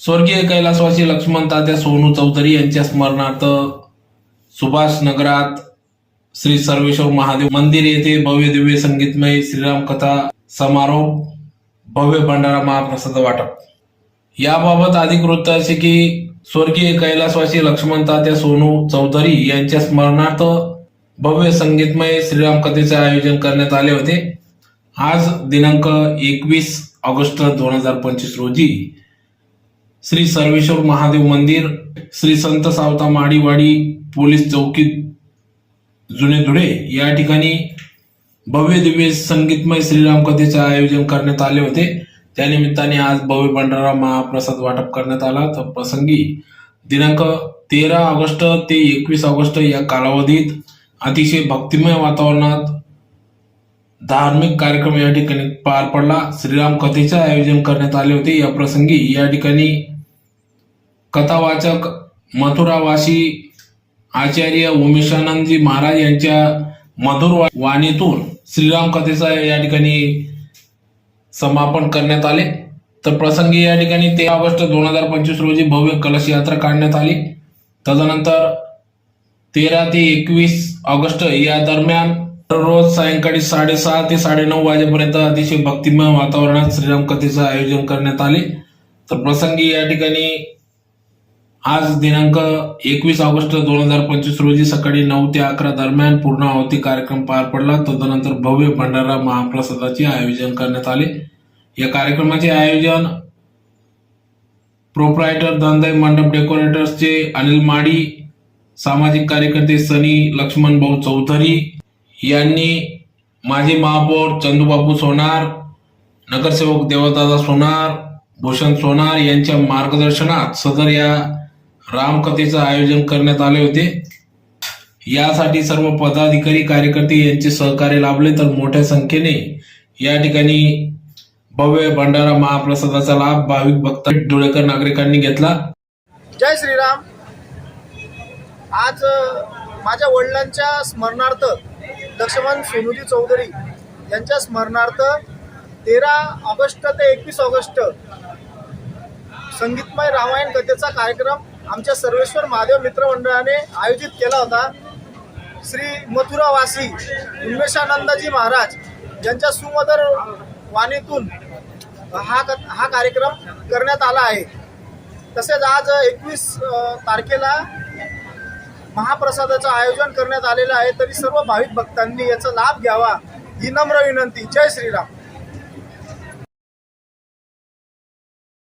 स्वर्गीय कैलासवासी लक्ष्मण तात्या सोनू चौधरी यांच्या स्मरणार्थ सुभाष नगरात श्री सर्वेश्वर महादेव मंदिर येथे भव्य दिव्य संगीतमय श्रीराम कथा समारोप भव्य भंडारा महाप्रसाद वाटप. याबाबत अधिक वृत्त असे की स्वर्गीय कैलासवासी लक्ष्मण तात्या सोनू चौधरी यांच्या स्मरणार्थ भव्य संगीतमय श्रीराम कथेचे आयोजन करण्यात आले होते. आज दिनांक एकवीस ऑगस्ट दोन हजार पंचवीस रोजी श्री सर्वेश्वर महादेव मंदिर श्री संत सावता माडीवाडी पोलीस चौकी जुने धुळे. या ठिकाणी भव्य दिव्य संगीतमय श्रीराम कथेचे आयोजन करण्यात आले होते. त्यानिमित्ताने आज भव्य भंडारा महाप्रसाद वाटप करण्यात आला. तर प्रसंगी दिनांक तेरा ऑगस्ट ते एकवीस ऑगस्ट या कालावधीत अतिशय भक्तिमय वातावरणात धार्मिक कार्यक्रम या ठिकाणी पार पडला. श्रीराम कथेचे आयोजन करण्यात आले होते. या प्रसंगी या ठिकाणी कथावाचक मथुरावासी आचार्य उमेशानंदजी महाराज यांच्या मधुर वाणीतून श्रीराम कथेचा या ठिकाणी समापन करण्यात आले. तर प्रसंगी या ठिकाणी तेरा ऑगस्ट दोन हजार पंचवीस रोजी भव्य कलश यात्रा काढण्यात आली. तदनंतर तेरा ते एकवीस ऑगस्ट या दरम्यान रोज सायंकाळी साडेसहा ते साडेनऊ वाजेपर्यंत अतिशय भक्तिमय वातावरणात श्रीराम कथेचं आयोजन करण्यात आले. तर प्रसंगी या ठिकाणी आज दिनांक एकवीस ऑगस्ट दोन हजार पंचवीस रोजी सकाळी नऊ ते अकरा दरम्यान पूर्ण आहुती कार्यक्रम पार पडला. तदनंतर भव्य भंडारा महाप्रसादाचे आयोजन करण्यात आले. या कार्यक्रमाचे आयोजन प्रोप्रायटर धनदाई मंडप डेकोरेटर्सचे अनिल माडी सामाजिक कार्यकर्ते सनी लक्ष्मण भाऊ चौधरी यांनी माजी महापौर चंदूबाबू सोनार नगरसेवक देवदादा सोनार भूषण सोनार यांच्या मार्गदर्शनात सदर या रामकथेचं आयोजन करण्यात आले होते. यासाठी सर्व पदाधिकारी कार्यकर्ते यांचे सहकार्य लाभले. तर मोठ्या संख्येने या ठिकाणी भव्य भंडारा महाप्रसादाचा लाभ भाविक भक्त डोळेकर नागरिकांनी घेतला. जय श्रीराम. आज माझ्या वडिलांच्या स्मरणार्थ लक्ष्मण सोनुजी चौधरी यांच्या स्मरणार्थ तेरा ऑगस्ट ते एकवीस ऑगस्ट संगीतमय रामायण कथेचा कार्यक्रम आमच्या सर्वेश्वर महादेव मित्रमंडळाने आयोजित केला होता श्री मथुरावासी उन्मेषानंदजी महाराज यांच्या सुमधर वाणीतून हा क- हा कार्यक्रम करण्यात आला आहे. तसेच आज एकवीस तारखेला महाप्रसादाचं आयोजन करण्यात आलेलं आहे. तरी सर्व भाविक भक्तांनी याचा लाभ घ्यावा ही नम्र विनंती. जय श्रीराम.